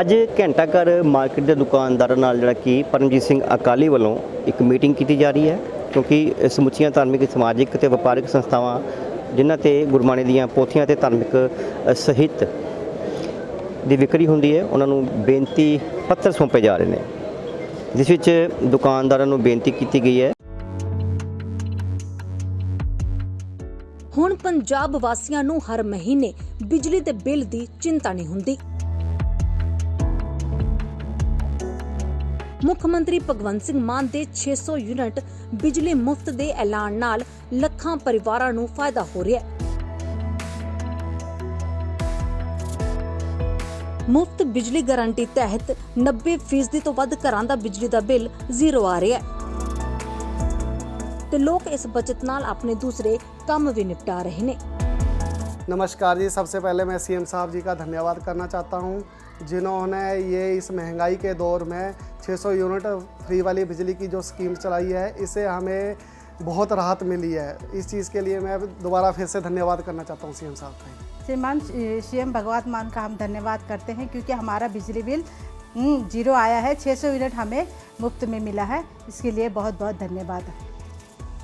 ਅੱਜ ਘੰਟਾ ਘਰ ਮਾਰਕੀਟ ਦੇ ਦੁਕਾਨਦਾਰਾਂ ਨਾਲ ਜਿਹੜਾ ਕਿ ਪਰਮਜੀਤ ਸਿੰਘ ਅਕਾਲੀ ਵੱਲੋਂ ਇੱਕ ਮੀਟਿੰਗ ਕੀਤੀ ਜਾ ਰਹੀ ਹੈ, ਕਿਉਂਕਿ ਸਮੁੱਚੀਆਂ ਧਾਰਮਿਕ, ਸਮਾਜਿਕ ਤੇ ਵਪਾਰਕ ਸੰਸਥਾਵਾਂ ਜਿਨ੍ਹਾਂ ਤੇ ਗੁਰਬਾਣੀ ਦੀਆਂ ਪੋਥੀਆਂ ਤੇ ਧਾਰਮਿਕ ਸਹਿਤ ਦੀ ਵਿਕਰੀ ਹੁੰਦੀ ਹੈ, ਉਹਨਾਂ ਨੂੰ ਬੇਨਤੀ ਪੱਤਰ ਸੌਂਪੇ ਜਾ ਰਹੇ ਨੇ। ਜਿਸ ਵਿੱਚ ਦੁਕਾਨਦਾਰਾਂ ਨੂੰ ਬੇਨਤੀ ਕੀਤੀ ਗਈ ਹੈ। ਹੁਣ ਪੰਜਾਬ ਵਾਸੀਆਂ ਨੂੰ ਹਰ ਮਹੀਨੇ ਬਿਜਲੀ ਦੇ ਬਿੱਲ ਦੀ ਚਿੰਤਾ ਨਹੀਂ ਹੁੰਦੀ। ਮੁੱਖ ਮੰਤਰੀ ਭਗਵੰਤ ਸਿੰਘ ਮਾਨ ਦੇ 600 ਯੂਨਿਟ ਬਿਜਲੀ ਮੁਫਤ ਦੇ ਐਲਾਨ ਨਾਲ ਲੱਖਾਂ ਪਰਿਵਾਰਾਂ ਨੂੰ ਫਾਇਦਾ ਹੋ ਰਿਹਾ ਹੈ ਮੁਫਤ ਬਿਜਲੀ ਗਾਰੰਟੀ ਤਹਿਤ 90% ਤੋਂ ਵੱਧ ਘਰਾਂ ਦਾ ਬਿਜਲੀ ਦਾ ਬਿੱਲ ਜ਼ੀਰੋ ਆ ਰਿਹਾ ਹੈ ਤੇ ਲੋਕ ਇਸ ਬਚਤ ਨਾਲ ਆਪਣੇ ਦੂਸਰੇ ਕੰਮ ਵੀ ਨਿਪਟਾ ਰਹੇ ਨੇ नमस्कार जी सबसे पहले मैं सीएम साहब जी का धन्यवाद करना चाहता हूँ जिन्होंने ये इस महँगाई के दौर में 600 यूनिट फ्री वाली बिजली की जो स्कीम चलाई है इसे हमें बहुत राहत मिली है। इस चीज़ के लिए मैं दोबारा फिर से धन्यवाद करना चाहता हूँ सीएम साहब का। श्रीमान सीएम भगवत मान का हम धन्यवाद करते हैं क्योंकि हमारा बिजली बिल हम्म, ज़ीरो आया है। 600 यूनिट हमें मुफ़्त में मिला है। इसके लिए बहुत बहुत धन्यवाद।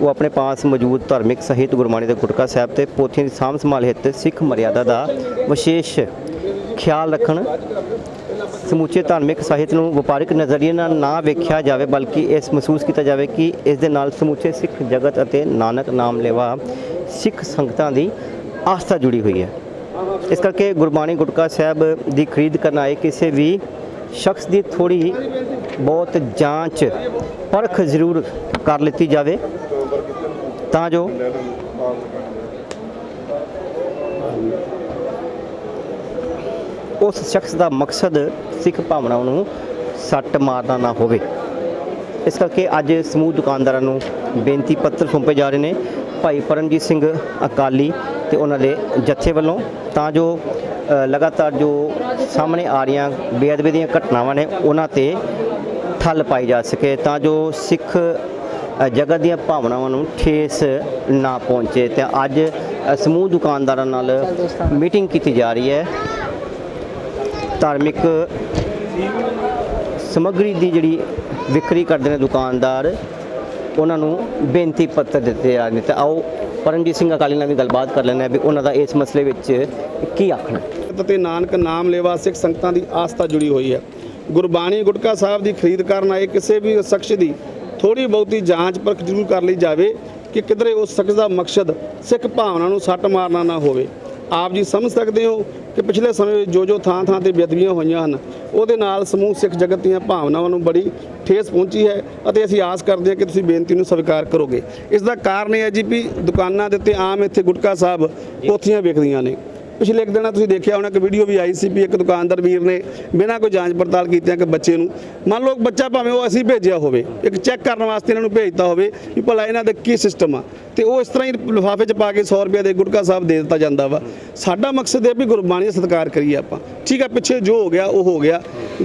ਉਹ ਆਪਣੇ ਪਾਸ ਮੌਜੂਦ ਧਾਰਮਿਕ ਸਾਹਿਤ ਗੁਰਬਾਣੀ ਦੇ ਗੁਟਕਾ ਸਾਹਿਬ ਤੇ ਪੋਥੀਆਂ ਦੀ ਸਾਂਭ ਸੰਭਾਲ ਹਿੱਤ ਸਿੱਖ ਮਰਿਆਦਾ ਦਾ ਵਿਸ਼ੇਸ਼ ਖਿਆਲ ਰੱਖਣ, ਸਮੁੱਚੇ ਧਾਰਮਿਕ ਸਾਹਿਤ ਨੂੰ ਵਪਾਰਿਕ ਨਜ਼ਰੀਏ ਨਾਲ ਨਾ ਵੇਖਿਆ ਜਾਵੇ, ਬਲਕਿ ਇਸ ਮਹਿਸੂਸ ਕੀਤਾ ਜਾਵੇ ਕਿ ਇਸ ਦੇ ਨਾਲ ਸਮੁੱਚੇ ਸਿੱਖ ਜਗਤ ਅਤੇ ਨਾਨਕ ਨਾਮ ਲੈਵਾ ਸਿੱਖ ਸੰਗਤਾਂ ਦੀ ਆਸਥਾ ਜੁੜੀ ਹੋਈ ਹੈ। ਇਸ ਕਰਕੇ ਗੁਰਬਾਣੀ ਗੁਟਕਾ ਸਾਹਿਬ ਦੀ ਖਰੀਦ ਕਰਨ ਆਏ ਕਿਸੇ ਵੀ ਸ਼ਖਸ ਦੀ ਥੋੜੀ ਬਹੁਤ ਜਾਂਚ ਪਰਖ ਜ਼ਰੂਰ ਕਰ ਲਿੱਤੀ ਜਾਵੇ। ਤਾਂ ਜੋ। ਉਸ ਸ਼ਖਸ ਦਾ ਮਕਸਦ ਸਿੱਖ ਭਾਵਨਾਵਾਂ ਨੂੰ ਸੱਟ ਮਾਰਨਾ ਨਾ ਹੋਵੇ। ਇਸ ਕਰਕੇ ਅੱਜ ਸਮੂਹ ਦੁਕਾਨਦਾਰਾਂ ਨੂੰ ਬੇਨਤੀ ਪੱਤਰ ਸੌਂਪੇ ਜਾ ਰਹੇ ਨੇ ਭਾਈ ਪਰਮਜੀਤ ਸਿੰਘ ਅਕਾਲੀ ਤੇ ਉਹਨਾਂ ਦੇ ਜੱਥੇ ਵੱਲੋਂ। ਤਾਂ ਜੋ ਲਗਾਤਾਰ ਜੋ ਸਾਹਮਣੇ ਆ ਰਹੀਆਂ ਬੇਅਦਬੀ ਦੀਆਂ ਘਟਨਾਵਾਂ ਨੇ ਉਹਨਾਂ ਤੇ ਠੱਲ ਪਾਈ ਜਾ ਸਕੇ। ਤਾਂ ਜੋ ਸਿੱਖ ਜਗਤ ਦੀਆਂ ਭਾਵਨਾਵਾਂ ਨੂੰ ਠੇਸ ਨਾ ਪਹੁੰਚੇ ਤੇ ਅੱਜ ਸਮੂਹ ਦੁਕਾਨਦਾਰਾਂ ਨਾਲ ਮੀਟਿੰਗ ਕੀਤੀ ਜਾ ਰਹੀ ਹੈ। ਧਾਰਮਿਕ ਸਮੱਗਰੀ ਦੀ ਜਿਹੜੀ ਵਿਕਰੀ ਕਰਦੇ ਨੇ ਦੁਕਾਨਦਾਰ, ਉਹਨਾਂ ਨੂੰ ਬੇਨਤੀ ਪੱਤਰ ਦਿੱਤੇ ਜਾ ਰਹੇ ਨੇ। ਤੇ ਆਓ, ਪਰਮਜੀਤ ਸਿੰਘ ਅਕਾਲੀ ਨਾਲ ਵੀ ਗੱਲਬਾਤ ਕਰ ਲੈਂਦੇ ਹਾਂ ਵੀ ਉਹਨਾਂ ਦਾ ਇਸ ਮਸਲੇ ਵਿੱਚ ਕੀ ਆਖਣਾ ਹੈ। ਅਤੇ ਨਾਨਕ ਨਾਮ ਲੇਵਾ ਸਿੱਖ ਸੰਗਤਾਂ ਦੀ ਆਸਥਾ ਜੁੜੀ ਹੋਈ ਹੈ। ਗੁਰਬਾਣੀ ਗੁਟਕਾ ਸਾਹਿਬ ਦੀ ਖਰੀਦ ਕਰਨ ਆਏ ਕਿਸੇ ਵੀ ਸ਼ਖਸ ਦੀ ਥੋੜੀ ਬਹੁਤੀ ਜਾਂਚ ਪਰਖ ਜ਼ਰੂਰ ਕਰ ਲਈ ਜਾਵੇ ਕਿ ਕਿਧਰੇ ਉਸ ਸ਼ਖਸ ਦਾ ਮਕਸਦ ਸਿੱਖ ਭਾਵਨਾ ਨੂੰ ਸੱਟ ਮਾਰਨਾ ਨਾ ਹੋਵੇ। ਆਪ ਜੀ ਸਮਝ ਸਕਦੇ ਹੋ ਕਿ ਪਿਛਲੇ ਸਮੇਂ ਵਿੱਚ ਜੋ ਜੋ ਥਾਂ ਥਾਂ ਤੇ ਬੇਅਦਬੀਆਂ ਹੋਈਆਂ ਹਨ, ਉਹਦੇ ਨਾਲ ਸਮੂਹ ਸਿੱਖ ਜਗਤ ਦੀਆਂ ਭਾਵਨਾਵਾਂ ਨੂੰ ਬੜੀ ਠੇਸ ਪਹੁੰਚੀ ਹੈ ਅਤੇ ਅਸੀਂ ਆਸ ਕਰਦੇ ਹਾਂ ਕਿ ਤੁਸੀਂ ਬੇਨਤੀ ਨੂੰ ਸਵੀਕਾਰ ਕਰੋਗੇ। ਇਸ ਦਾ ਕਾਰਨ ਇਹ ਹੈ ਜੀ ਵੀ ਦੁਕਾਨਾਂ ਦੇ ਉੱਤੇ ਆਮ ਇੱਥੇ ਗੁਟਕਾ ਸਾਹਿਬ ਕੋਥੀਆਂ ਵਿਕਦੀਆਂ ਨੇ। ਪਿਛਲੇ ਇੱਕ ਦਿਨਾਂ ਤੁਸੀਂ ਦੇਖਿਆ ਹੋਣਾ ਕਿ ਵੀਡੀਓ ਵੀ ਆਈ ਸੀ ਵੀ ਇੱਕ ਦੁਕਾਨਦਾਰ ਵੀਰ ਨੇ ਬਿਨਾਂ ਕੋਈ ਜਾਂਚ ਪੜਤਾਲ ਕੀਤਿਆਂ ਕਿ ਬੱਚੇ ਨੂੰ, ਮੰਨ ਲਓ ਬੱਚਾ ਭਾਵੇਂ ਉਹ ਅਸੀਂ ਭੇਜਿਆ ਹੋਵੇ, ਇੱਕ ਚੈੱਕ ਕਰਨ ਵਾਸਤੇ ਇਹਨਾਂ ਨੂੰ ਭੇਜਤਾ ਹੋਵੇ ਕਿ ਭਲਾ ਇਹਨਾਂ ਦਾ ਕੀ ਸਿਸਟਮ ਆ। ਤੇ ਉਹ ਇਸ ਤਰ੍ਹਾਂ ਹੀ ਲਿਫਾਫੇ 'ਚ ਪਾ ਕੇ 100 ਰੁਪਏ ਦੇ ਗੁਟਕਾ ਸਾਹਿਬ ਦੇ ਦਿੱਤਾ ਜਾਂਦਾ ਵਾ। ਸਾਡਾ ਮਕਸਦ ਇਹ ਵੀ ਗੁਰਬਾਣੀ ਦਾ ਸਤਿਕਾਰ ਕਰੀਏ ਆਪਾਂ। ਠੀਕ ਆ, ਪਿੱਛੇ ਜੋ ਹੋ ਗਿਆ, ਉਹ ਹੋ ਗਿਆ।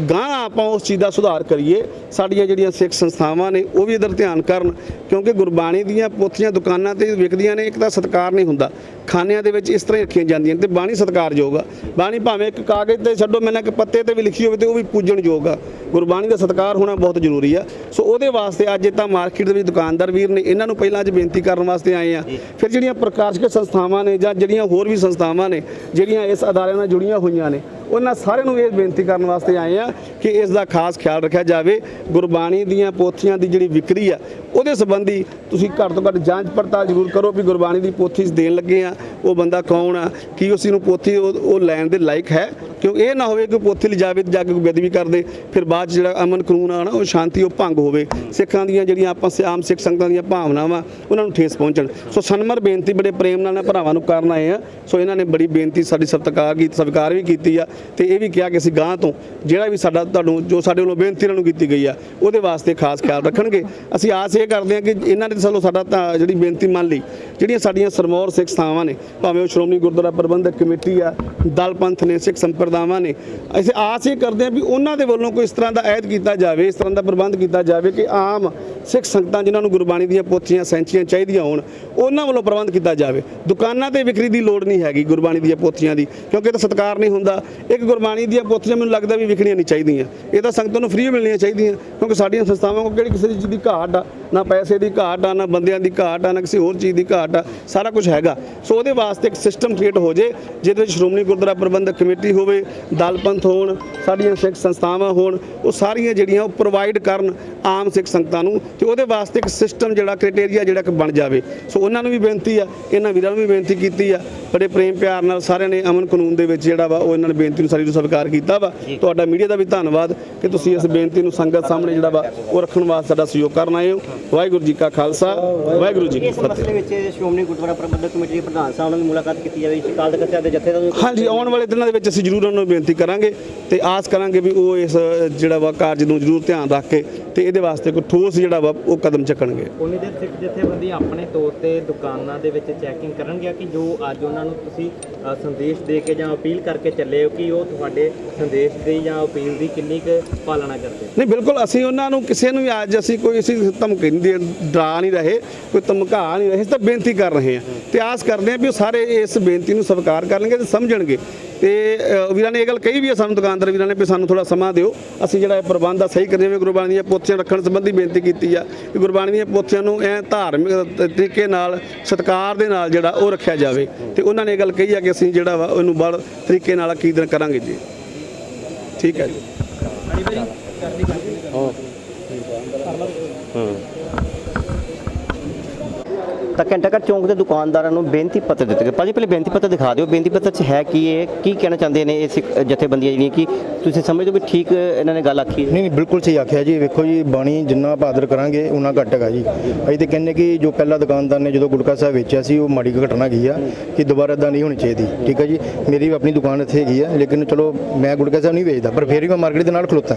ਗਾਂ ਆਪਾਂ ਉਸ ਚੀਜ਼ ਦਾ ਸੁਧਾਰ ਕਰੀਏ। ਸਾਡੀਆਂ ਜਿਹੜੀਆਂ ਸਿੱਖ ਸੰਸਥਾਵਾਂ ਨੇ, ਉਹ ਵੀ ਇਧਰ ਧਿਆਨ ਕਰਨ। ਕਿਉਂਕਿ ਗੁਰਬਾਣੀ ਦੀਆਂ ਪੋਥੀਆਂ ਦੁਕਾਨਾਂ ਤੇ ਵਿਕਦੀਆਂ ਨੇ, ਇੱਕ ਤਾਂ ਸਤਿਕਾਰ ਨਹੀਂ ਹੁੰਦਾ। ਖਾਨਿਆਂ ਦੇ ਵਿੱਚ ਇਸ ਤਰ੍ਹਾਂ ਹੀ ਰੱਖੀਆਂ ਜਾਂਦੀਆਂ ਤੇ ਬਾਣੀ ਸਤਿਕਾਰਯੋਗ ਆ। ਬਾਣੀ ਭਾਵੇਂ ਇੱਕ ਕਾਗਜ਼ ਤੇ ਛੱਡੋ, ਮੈਨਾਂ ਕਿ ਪੱਤੇ ਤੇ ਵੀ ਲਿਖੀ ਹੋਵੇ ਤੇ ਉਹ ਵੀ ਪੂਜਣਯੋਗ ਆ। ਗੁਰਬਾਣੀ ਦਾ ਸਤਿਕਾਰ ਹੋਣਾ ਬਹੁਤ ਜ਼ਰੂਰੀ ਆ। ਸੋ ਉਹਦੇ ਵਾਸਤੇ ਅੱਜ ਤਾਂ ਮਾਰਕੀਟ ਦੇ ਵਿੱਚ ਦੁਕਾਨਦਾਰ ਵੀਰ ਨੇ, ਇਹਨਾਂ ਨੂੰ ਪਹਿਲਾਂ ਅੱਜ ਬੇਨਤੀ ਕਰਨ ਵਾਸਤੇ ਆਏ ਆ। ਫਿਰ ਜਿਹੜੀਆਂ ਪ੍ਰਕਾਸ਼ਕ ਸੰਸਥਾਵਾਂ ਨੇ ਜਾਂ ਜਿਹੜੀਆਂ ਹੋਰ ਵੀ ਸੰਸਥਾਵਾਂ ਨੇ, ਜਿਹੜੀਆਂ ਇਸ ਅਦਾਰੇ ਨਾਲ ਜੁੜੀਆਂ ਹੋਈਆਂ ਨੇ ਉਹਨਾਂ ਸਾਰਿਆਂ ਨੂੰ ਇਹ ਬੇਨਤੀ ਕਰਨ ਵਾਸਤੇ ਆਏ ਆ ਕਿ ਇਸ ਦਾ ਖਾਸ ਖਿਆਲ ਰੱਖਿਆ ਜਾਵੇ। ਗੁਰਬਾਣੀ ਦੀਆਂ ਪੋਥੀਆਂ ਦੀ ਜਿਹੜੀ ਵਿਕਰੀ ਆ, ਉਹਦੇ ਸੰਬੰਧੀ ਤੁਸੀਂ ਘੱਟ ਤੋਂ ਘੱਟ ਜਾਂਚ ਪੜਤਾਲ ਜ਼ਰੂਰ ਕਰੋ ਵੀ ਗੁਰਬਾਣੀ ਦੀ ਪੋਥੀ ਦੇਣ ਲੱਗੇ ਆ, ਉਹ ਬੰਦਾ ਕੌਣ ਆ, ਕੀ ਉਸ ਨੂੰ ਪੋਥੀ ਉਹ ਉਹ ਲੈਣ ਦੇ ਲਾਇਕ ਹੈ। ਕਿਉਂ ਇਹ ਨਾ ਹੋਵੇ ਕਿ ਪੋਥੀ ਲਿਜਾਵੇ ਤੇ ਜਾ ਕੇ ਕੋਈ ਬੇਦਬੀ ਕਰਦੇ ਫਿਰ ਬਾਅਦ 'ਚ ਜਿਹੜਾ ਅਮਨ ਕਾਨੂੰਨ ਆ ਨਾ, ਉਹ ਸ਼ਾਂਤੀ, ਉਹ ਭੰਗ ਹੋਵੇ। ਸਿੱਖਾਂ ਦੀਆਂ ਜਿਹੜੀਆਂ ਆਪਾਂ ਸ- ਆਮ ਸਿੱਖ ਸੰਗਤਾਂ ਦੀਆਂ ਭਾਵਨਾਵਾਂ, ਉਹਨਾਂ ਨੂੰ ਠੇਸ ਪਹੁੰਚਣ। ਸੋ ਸਨਮਰ ਬੇਨਤੀ ਬੜੇ ਪ੍ਰੇਮ ਨਾਲ ਭਰਾਵਾਂ ਨੂੰ ਕਰਨ ਆਏ ਆ ਸੋ ਇਹਨਾਂ ਨੇ ਬੜੀ ਬੇਨਤੀ ਸਾਡੀ ਸਤਿਕਾਰ ਕੀਤੀ, ਸਵੀਕਾਰ ਵੀ ਕੀਤੀ ਆ। ਤੇ ਇਹ ਵੀ ਕਿਹਾ ਕਿ ਅਸੀਂ ਗਾਂ ਤੋਂ ਜਿਹੜਾ ਵੀ ਸਾਡਾ ਤੁਹਾਨੂੰ ਜੋ ਸਾਡੇ ਵੱਲੋਂ ਬੇਨਤੀ ਇਹਨਾਂ ਨੂੰ ਕੀਤੀ ਗਈ ਆ, ਉਹਦੇ ਵਾਸਤੇ ਖਾਸ ਖਿਆਲ ਰੱਖਣਗੇ। ਅਸੀਂ ਆਸ ਇਹ ਕਰਦੇ ਹਾਂ ਕਿ ਇਹਨਾਂ ਨੇ ਸਾਨੂੰ ਸਾਡਾ ਤਾਂ ਜਿਹੜੀ ਬੇਨਤੀ ਮੰਨ ਲਈ, ਜਿਹੜੀਆਂ ਸਾਡੀਆਂ ਸਰਮੌਰ ਸਿੱਖ ਸਥਾਵਾਂ ਨੇ, ਭਾਵੇਂ ਉਹ ਸ਼੍ਰੋਮਣੀ ਗੁਰਦੁਆਰਾ ਪ੍ਰਬੰਧਕ ਕਮੇਟੀ ਆ, ਦਲ ਪੰਥ ਨੇ, ਸਿੱਖ ਸੰਪਰਦਾਵਾਂ ਨੇ, ਅਸੀਂ ਆਸ ਇਹ ਕਰਦੇ ਹਾਂ ਵੀ ਉਹਨਾਂ ਦੇ ਵੱਲੋਂ ਕੋਈ ਇਸ ਤਰ੍ਹਾਂ ਦਾ ਐਦ ਕੀਤਾ ਜਾਵੇ, ਇਸ ਤਰ੍ਹਾਂ ਦਾ ਪ੍ਰਬੰਧ ਕੀਤਾ ਜਾਵੇ ਕਿ ਆਮ ਸਿੱਖ ਸੰਗਤਾਂ ਜਿਨ੍ਹਾਂ ਨੂੰ ਗੁਰਬਾਣੀ ਦੀਆਂ ਪੋਥੀਆਂ, ਸੈਂਚੀਆਂ ਚਾਹੀਦੀਆਂ ਹੋਣ, ਉਹਨਾਂ ਵੱਲੋਂ ਪ੍ਰਬੰਧ ਕੀਤਾ ਜਾਵੇ। ਦੁਕਾਨਾਂ ਤੇ ਵਿਕਰੀ ਦੀ ਲੋੜ ਨਹੀਂ ਹੈਗੀ ਗੁਰਬਾਣੀ ਦੀਆਂ ਪੋਥੀਆਂ ਦੀ, ਕਿਉਂਕਿ ਇਹ ਤਾਂ ਸਤਕਾਰ ਨਹੀਂ ਹੁੰਦਾ। ਇੱਕ ਗੁਰਬਾਣੀ ਦੀਆਂ ਪੋਥੀਆਂ ਮੈਨੂੰ ਲੱਗਦਾ ਵੀ ਵਿਕਣੀਆਂ ਨਹੀਂ ਚਾਹੀਦੀਆਂ। ਇਹ ਤਾਂ ਸੰਗਤਾਂ ਨੂੰ ਫ੍ਰੀ ਮਿਲਣੀਆਂ ਚਾਹੀਦੀਆਂ, ਕਿਉਂਕਿ ਸਾਡੀਆਂ ਸੰਸਥਾਵਾਂ ਕੋਲ ਕਿਹੜੀ ਕਿਸੇ ਚੀਜ਼ ਦੀ ਘਾਟ ਆ, ਨਾ ਪੈਸੇ ਦੀ ਘਾਟ ਆ, ਨਾ ਬੰਦਿਆਂ ਦੀ ਘਾਟ ਆ, ਨਾ ਕਿਸੇ ਹੋਰ ਚੀਜ਼ ਦੀ ਘਾਟ ਆ, ਸਾਰਾ ਕੁਝ ਹੈਗਾ। ਸੋ ਉਹਦੇ ਵਾਸਤੇ ਇੱਕ ਸਿਸਟਮ ਕ੍ਰੀਏਟ ਹੋ ਜੇ, ਜਿਹਦੇ ਵਿੱਚ ਸ਼੍ਰੋਮਣੀ ਗੁਰਦੁਆਰਾ ਪ੍ਰਬੰਧਕ ਕਮੇਟੀ ਹੋਵੇ, ਦਲ ਪੰਥ ਹੋਣ, ਸਾਡੀਆਂ ਸਿੱਖ ਸੰਸਥਾਵਾਂ ਹੋਣ, ਉਹ ਸਾਰੀਆਂ ਜਿਹੜੀਆਂ ਉਹ ਪ੍ਰੋਵਾਈਡ ਕਰਨ ਆਮ ਸਿੱਖ ਸੰਗਤਾਂ ਨੂੰ, ਤੇ ਉਹਦੇ ਵਾਸਤੇ ਇੱਕ ਸਿਸਟਮ ਜਿਹੜਾ ਕ੍ਰਾਈਟੇਰੀਆ ਜਿਹੜਾ ਕਿ ਬਣ ਜਾਵੇ। ਸੋ ਉਹਨਾਂ ਨੂੰ ਵੀ ਬੇਨਤੀ ਆ, ਇਹਨਾਂ ਵੀਰਾਂ ਨੂੰ ਵੀ ਬੇਨਤੀ ਕੀਤੀ ਆ ਬੜੇ ਪ੍ਰੇਮ ਪਿਆਰ ਨਾਲ ਸਾਰਿਆਂ ਨੇ ਅਮਨ ਕਾਨੂੰਨ ਦੇ ਵਿੱਚ ਜਿਹੜਾ ਵਾ ਉਹ ਇਹਨਾਂ ਨੇ ਬੇਨਤੀ ਨੂੰ ਸਾਰੀ ਨੂੰ ਸਵੀਕਾਰ ਕੀਤਾ ਵਾ। ਤੁਹਾਡਾ ਮੀਡੀਆ ਦਾ ਵੀ ਧੰਨਵਾਦ ਕਿ ਤੁਸੀਂ ਇਸ ਬੇਨਤੀ ਨੂੰ ਸੰਗਤ ਸਾਹਮਣੇ ਜਿਹੜਾ ਵਾ ਉਹ ਰੱਖਣ ਵਾਸਤੇ ਸਾਡਾ ਸਹਿਯੋਗ ਕਰਨ ਆਏ ਹੋ। ਵਾਹਿਗੁਰੂ ਜੀ ਕਾ ਖਾਲਸਾ ਵਾਹਿਗੁਰੂ ਜੀ ਕੀ ਇਸ ਮਸਲੇ ਵਿੱਚ ਸ਼੍ਰੋਮਣੀ ਗੁਰਦੁਆਰਾ ਪ੍ਰਬੰਧਕ ਕਮੇਟੀ ਦੇ ਪ੍ਰਧਾਨ ਸਾਹਿਬ ਨਾਲ ਮੁਲਾਕਾਤ ਕੀਤੀ ਜਾਵੇ। ਸ਼ਿਕਾਲ ਤਖਤ ਸਾਹਿਬ ਦੇ ਜਥੇ ਦਾ ਹਾਂਜੀ ਆਉਣ ਵਾਲੇ ਦਿਨਾਂ ਦੇ ਵਿੱਚ ਅਸੀਂ ਜ਼ਰੂਰ ਉਹਨਾਂ ਨੂੰ ਬੇਨਤੀ ਕਰਾਂਗੇ ਤੇ ਆਸ ਕਰਾਂਗੇ ਵੀ ਉਹ ਇਸ ਜਿਹੜਾ ਵਾ ਕਾਰਜ ਨੂੰ ਜ਼ਰੂਰ ਧਿਆਨ ਰੱਖ ਕੇ ਤੇ ਇਹਦੇ ਵਾਸਤੇ ਕੋਈ ਠੋਸ ਜਿਹੜਾ ਵਾ ਉਹ ਕਦਮ ਚੱਕਣਗੇ। ਉਨੀ ਦੇਰ ਸਿੱਖ ਜਥੇਬੰਦੀ ਆਪਣੇ ਤੌਰ ਤੇ ਦੁਕਾਨਾਂ ਦੇ ਵਿੱਚ ਚੈਕਿੰਗ ਕਰਨਗੇ ਕਿ ਜੋ ਅੱਜ ਉਹਨਾਂ ਨੂੰ ਤੁਸੀਂ ਸੰਦੇਸ਼ ਦੇ ਕੇ ਜਾਂ ਅਪੀਲ ਕਰਕੇ ਚੱਲੇ ਹੋ ਕਿ ਉਹ ਤੁਹਾਡੇ ਸੰਦੇਸ਼ ਦੀ ਜਾਂ ਅਪੀਲ ਦੀ ਕਿੰਨੀ ਕੁ ਪਾਲਣਾ ਕਰਦੇ? ਨਹੀਂ ਬਿਲਕੁਲ ਅਸੀਂ ਉਹਨਾਂ ਨੂੰ ਕਿਸੇ ਨੂੰ ਵੀ ਅੱਜ ਅਸੀਂ ਕੋਈ ਅਸੀਂ ਧਮਕੀ ਨਹੀਂ ਦੇ ਡਰਾ ਨਹੀਂ ਰਹੇ ਕੋਈ ਧਮਕਾ ਨਹੀਂ ਰਹੇ ਅਸੀਂ ਤਾਂ ਬੇਨਤੀ ਕਰ ਰਹੇ ਹਾਂ। ਤੇ ਆਸ ਕਰਦੇ ਹਾਂ ਵੀ ਉਹ ਸਾਰੇ ਇਸ ਬੇਨਤੀ ਨੂੰ ਸਵੀਕਾਰ ਕਰਨਗੇ ਤੇ ਸਮਝਣਗੇ। ਤੇ ਵੀਰਾਂ ਨੇ ਇਹ ਗੱਲ ਕਹੀ ਵੀ ਹੈ ਸਾਨੂੰ ਦੁਕਾਨਦਾਰ ਵੀਰਾਂ ਨੇ ਵੀ ਸਾਨੂੰ ਥੋੜਾ ਸਮਾਂ ਦਿਓ। ਅਸੀਂ ਜਿਹੜਾ ਇਹ ਪ੍ਰਬੰਧ ਆ ਸਹੀ ਕਰੀਏ ਜਿਵੇਂ ਗੁਰਬਾਣੀ ਦੀਆਂ ਪੋਥੀਆਂ ਰੱਖਣ ਸੰਬੰਧੀ ਬੇਨਤੀ ਕੀਤੀ ਆ ਕਿ ਗੁਰਬਾਣੀ ਦੀਆਂ ਪੋਥੀਆਂ ਨੂੰ ਐ ਧਾਰਮਿਕ ਤਰੀਕੇ ਨਾਲ ਸਤਿਕਾਰ ਦੇ ਨਾਲ ਜਿਹੜਾ ਉਹ ਰੱਖਿਆ ਜਾਵੇ। ਤੇ ਉਹਨਾਂ ਨੇ ਇਹ ਗੱਲ ਕਹੀ ਆ ਕਿ ਅਸੀਂ ਜਿਹੜਾ ਵਾ ਉਹਨੂੰ ਬੜ ਤਰੀਕੇ ਨਾਲ ਅਕੀਦਨ ਕਰਾਂਗੇ ਜੀ। ਠੀਕ ਹੈ ਜੀ। ਤਾਂ ਘੰਟਾਘਰ ਚੌਂਕ ਦੇ ਦੁਕਾਨਦਾਰਾਂ ਨੂੰ ਬੇਨਤੀ ਪੱਤਰ ਦਿੱਤੇ ਗਏ। ਭਾਜੀ, ਪਹਿਲੇ ਬੇਨਤੀ ਪੱਤਰ ਦਿਖਾ ਦਿਓ। ਬੇਨਤੀ ਪੱਤਰ 'ਚ ਹੈ ਕੀ ਇਹ? ਕੀ ਕਹਿਣਾ ਚਾਹੁੰਦੇ ਨੇ ਇਹ ਸਿੱਖ ਜਥੇਬੰਦੀਆਂ ਜਿਹੜੀਆਂ ਕਿ ਤੁਸੀਂ ਸਮਝਦੇ ਹੋ ਵੀ ਠੀਕ ਇਹਨਾਂ ਨੇ ਗੱਲ ਆਖੀ ਹੈ? ਨਹੀਂ ਨਹੀਂ, ਬਿਲਕੁਲ ਸਹੀ ਆਖਿਆ ਜੀ। ਵੇਖੋ ਜੀ, ਬਾਣੀ ਜਿੰਨਾ ਆਪਾਂ ਆਦਰ ਕਰਾਂਗੇ ਉਨਾ ਘੱਟ ਹੈਗਾ ਜੀ। ਅਸੀਂ ਤੇ ਕਹਿੰਦੇ ਕਿ ਜੋ ਪਹਿਲਾ ਦੁਕਾਨਦਾਰ ਨੇ ਜਦੋਂ ਗੁਟਕਾ ਸਾਹਿਬ ਵੇਚਿਆ ਸੀ, ਉਹ ਮਾੜੀ ਘਟਨਾ ਗਈ ਆ ਕਿ ਦੁਬਾਰਾ ਇਦਾਂ ਨਹੀਂ ਹੋਣੀ ਚਾਹੀਦੀ। ਠੀਕ ਹੈ ਜੀ? ਮੇਰੀ ਵੀ ਆਪਣੀ ਦੁਕਾਨ ਇੱਥੇ ਹੈਗੀ ਆ, ਲੇਕਿਨ ਚਲੋ ਮੈਂ ਗੁਟਕਾ ਸਾਹਿਬ ਨਹੀਂ ਵੇਚਦਾ, ਪਰ ਫਿਰ ਵੀ ਮੈਂ ਮਾਰਕੀਟ ਦੇ ਨਾਲ ਖਲੋਤਾ।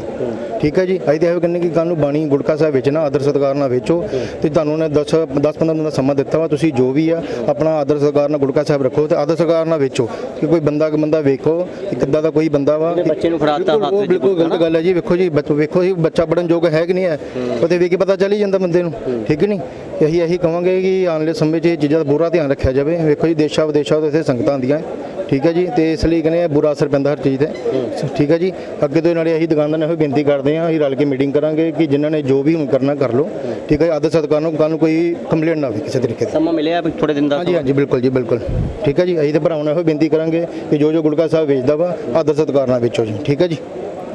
ਠੀਕ ਹੈ ਜੀ? ਅਸੀਂ ਤੇ ਇਹੋ ਕਹਿੰਦੇ ਕਿ ਕੱਲ ਨੂੰ ਬਾਣੀ ਗੁਟਕਾ ਸਾਹਿਬ ਵੇਚਣਾ ਆਦਰ ਸਤਿਕਾਰ ਨਾਲ ਵੇਚੋ ਤੇ ਤੁਹਾਨੂੰ ਉਹਨੇ 10 10 15 ਦਿਨ ਦਾ ਸਮਾਂ ਦਿੱਤਾ ਵਾ, ਤੁਸੀਂ ਜੋ ਵੀ ਆ, ਆਪਣਾ ਆਦਰ ਸਤਿਕਾਰ ਨਾਲ ਗੁਟਕਾ ਸਾਹਿਬ ਰੱਖੋ ਤੇ ਆਦਰ ਸਤਿਕਾਰ ਨਾਲ ਵੇਚੋ। ਕਿ ਕੋਈ ਬੰਦਾ ਕਿ ਬੰਦਾ ਵੇਖੋ ਕਿ ਕਿੱਦਾਂ ਦਾ ਕੋਈ ਬੰਦਾ ਵਾ ਬੱਚੇ ਨੂੰ ਫੜਾਤਾ ਹੱਥ ਉਹ ਬਿਲਕੁਲ ਗਲਤ ਗੱਲ ਹੈ ਜੀ ਵੇਖੋ ਜੀ ਬੱਚ- ਵੇਖੋ ਜੀ ਬੱਚਾ ਪੜਨ ਯੋਗ ਹੈ ਕਿ ਨਹੀਂ ਹੈ? ਉਹਦੇ ਵੇਖ ਕੇ ਪਤਾ ਚੱਲ ਹੀ ਜਾਂਦਾ ਬੰਦੇ ਨੂੰ ਠੀਕ ਨਹੀਂ? ਇਹੀ ਇਹੀ ਕਵਾਂਗੇ ਕਿ ਆਉਣ ਵਾਲੇ ਸਮੇਂ 'ਚ ਇਹ ਚੀਜ਼ਾਂ ਦਾ ਪੂਰਾ ਧਿਆਨ ਰੱਖਿਆ ਜਾਵੇ। ਵੇਖੋ ਜੀ ਦੇਸ਼ਾਂ ਵਿਦੇਸ਼ਾਂ ਤੋਂ ਇੱਥੇ ਸੰਗਤਾਂ ਆਉਂਦੀਆਂ ਠੀਕ ਹੈ ਜੀ ਤੇ ਇਸ ਲਈ ਕਹਿੰਦੇ ਆ ਬੁਰਾ ਅਸਰ ਪੈਂਦਾ ਹਰ ਚੀਜ਼ ਤੇ। ਠੀਕ ਹੈ ਜੀ ਅੱਗੇ ਤੋਂ ਨਾਲੇ ਅਸੀਂ ਦੁਕਾਨਦਾਰ ਨੂੰ ਇਹੋ ਬੇਨਤੀ ਕਰਦੇ ਹਾਂ ਅਸੀਂ ਰਲ ਕੇ ਮੀਟਿੰਗ ਕਰਾਂਗੇ ਕਿ ਜਿਨ੍ਹਾਂ ਨੇ ਜੋ ਵੀ ਹੁਣ ਕਰਨਾ ਕਰ ਲਓ। ਠੀਕ ਹੈ ਆਦਰ ਸਤਿਕਾਰ ਨੂੰ ਕੱਲ੍ਹ ਨੂੰ ਕੋਈ ਕੰਪਲੇਂਟ ਨਾ ਹੋਵੇ ਕਿਸੇ ਤਰੀਕੇ ਦੀ। ਸਮਾਂ ਮਿਲਿਆ ਥੋੜੇ ਦਿਨ ਦਾ ਹਾਂਜੀ ਹਾਂਜੀ ਬਿਲਕੁਲ ਜੀ ਬਿਲਕੁਲ। ਠੀਕ ਹੈ ਜੀ ਅਸੀਂ ਤੇ ਭਰਾਵਾਂ ਨੂੰ ਇਹੋ ਬੇਨਤੀ ਕਰਾਂਗੇ ਕਿ ਜੋ ਜੋ ਗੁਲਕਾ ਸਾਹਿਬ ਵੇਚਦਾ ਵਾ, ਆਦਰ ਸਤਿਕਾਰ ਨਾਲ ਵੇਚੋ ਜੀ। ਠੀਕ ਹੈ ਜੀ?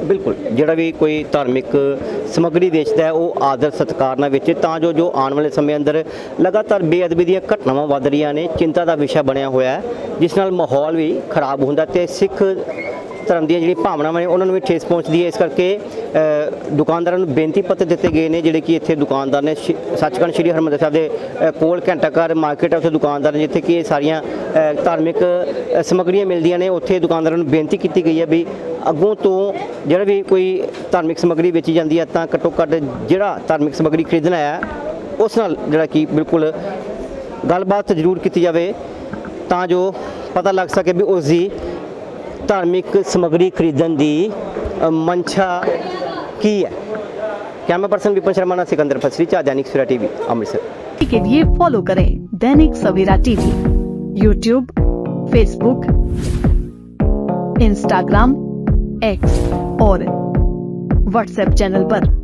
ਬਿਲਕੁਲ। ਜਿਹੜਾ ਵੀ ਕੋਈ ਧਾਰਮਿਕ ਸਮੱਗਰੀ ਵੇਚਦਾ ਹੈ, ਉਹ ਆਦਰ ਸਤਿਕਾਰ ਨਾਲ ਵੇਚੇ, ਤਾਂ ਜੋ ਜੋ ਆਉਣ ਵਾਲੇ ਸਮੇਂ ਅੰਦਰ ਲਗਾਤਾਰ ਬੇਅਦਬੀ ਦੀਆਂ ਘਟਨਾਵਾਂ ਵੱਧ ਰਹੀਆਂ ਨੇ, ਚਿੰਤਾ ਦਾ ਵਿਸ਼ਾ ਬਣਿਆ ਹੋਇਆ ਹੈ, ਜਿਸ ਨਾਲ ਮਾਹੌਲ ਵੀ ਖਰਾਬ ਹੁੰਦਾ ਤੇ ਸਿੱਖ ਧਰਮ ਦੀਆਂ ਜਿਹੜੀ ਭਾਵਨਾਵਾਂ ਨੇ ਉਹਨਾਂ ਨੂੰ ਵੀ ਠੇਸ ਪਹੁੰਚਦੀ ਹੈ। ਇਸ ਕਰਕੇ ਦੁਕਾਨਦਾਰਾਂ ਨੂੰ ਬੇਨਤੀ ਪੱਤਰ ਦਿੱਤੇ ਗਏ ਨੇ ਜਿਹੜੇ ਕਿ ਇੱਥੇ ਦੁਕਾਨਦਾਰ ਨੇ। ਸ਼ਿ- ਸੱਚਖੰਡ ਸ੍ਰੀ ਹਰਿਮੰਦਰ ਸਾਹਿਬ ਦੇ ਅ, ਕੋਲ ਘੰਟਾਘਰ ਮਾਰਕੀਟ ਹੈ ਉੱਥੇ ਦੁਕਾਨਦਾਰ ਨੇ ਜਿੱਥੇ ਕਿ ਇਹ ਸਾਰੀਆਂ ਧਾਰਮਿਕ ਸਮੱਗਰੀਆਂ ਮਿਲਦੀਆਂ ਨੇ ਉੱਥੇ ਦੁਕਾਨਦਾਰਾਂ ਨੂੰ ਬੇਨਤੀ ਕੀਤੀ ਗਈ ਹੈ ਵੀ ਅੱਗੋਂ ਤੋਂ ਜਿਹੜਾ ਵੀ ਕੋਈ ਧਾਰਮਿਕ ਸਮੱਗਰੀ ਵੇਚੀ ਜਾਂਦੀ ਹੈ ਤਾਂ ਘੱਟੋ ਘੱਟ ਜਿਹੜਾ ਧਾਰਮਿਕ ਸਮੱਗਰੀ ਖਰੀਦਣਾ ਹੈ ਉਸ ਨਾਲ ਜਿਹੜਾ ਕਿ ਬਿਲਕੁਲ ਗੱਲਬਾਤ ਜ਼ਰੂਰ ਕੀਤੀ ਜਾਵੇ ਤਾਂ ਜੋ ਪਤਾ ਲੱਗ ਸਕੇ ਵੀ ਉਸ ਦੀ ਧਾਰਮਿਕ ਸਮੱਗਰੀ ਖਰੀਦਣ ਦੀ ਅ, ਮਨਸ਼ਾ ਕੀ ਹੈ ਕੈਮਰਾ ਪਰਸਨ ਵਿਪਨ शर्मा ਨਾਲ सिकंदर फसरी चा दैनिक सवेरा टीवी अमृतसर के लिए फॉलो करें Dainik Savera TV YouTube Facebook Instagram X और व्हाट्सएप चैनल पर।